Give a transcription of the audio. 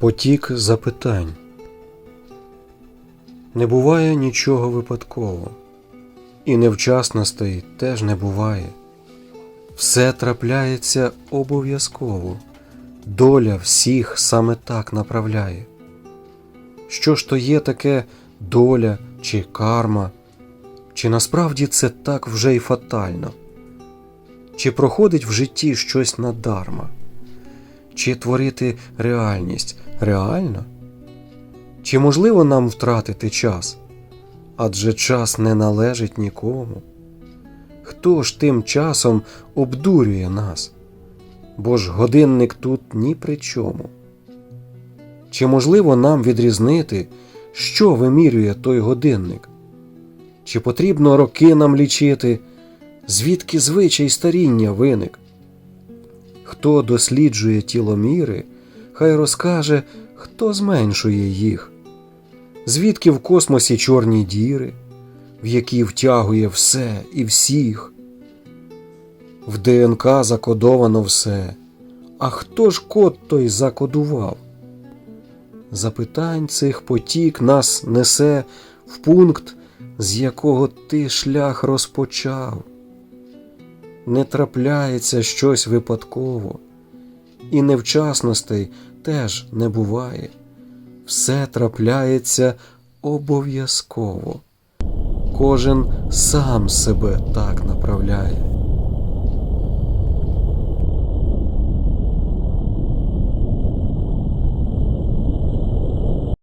Потік запитань. Не буває нічого випадково, і невчасностей теж не буває. Все трапляється обов'язково, доля всіх саме так направляє. Що ж то є таке доля чи карма, чи насправді це так вже й фатально? Чи проходить в житті щось надарма? Чи творити реальність реально? Чи можливо нам втратити час? Адже час не належить нікому. Хто ж тим часом обдурює нас? Бо ж годинник тут ні при чому. Чи можливо нам відрізнити, що вимірює той годинник? Чи потрібно роки нам лічити, звідки звичай старіння виник? Хто досліджує тіломіри, хай розкаже, хто зменшує їх, звідки в космосі чорні діри, в які втягує все і всіх. В ДНК закодовано все, а хто ж код той закодував? Запитань цих потік нас несе в пункт, з якого ти шлях розпочав не трапляється щось випадково, і невчасностей теж не буває. Все трапляється обов'язково. Кожен сам себе так направляє.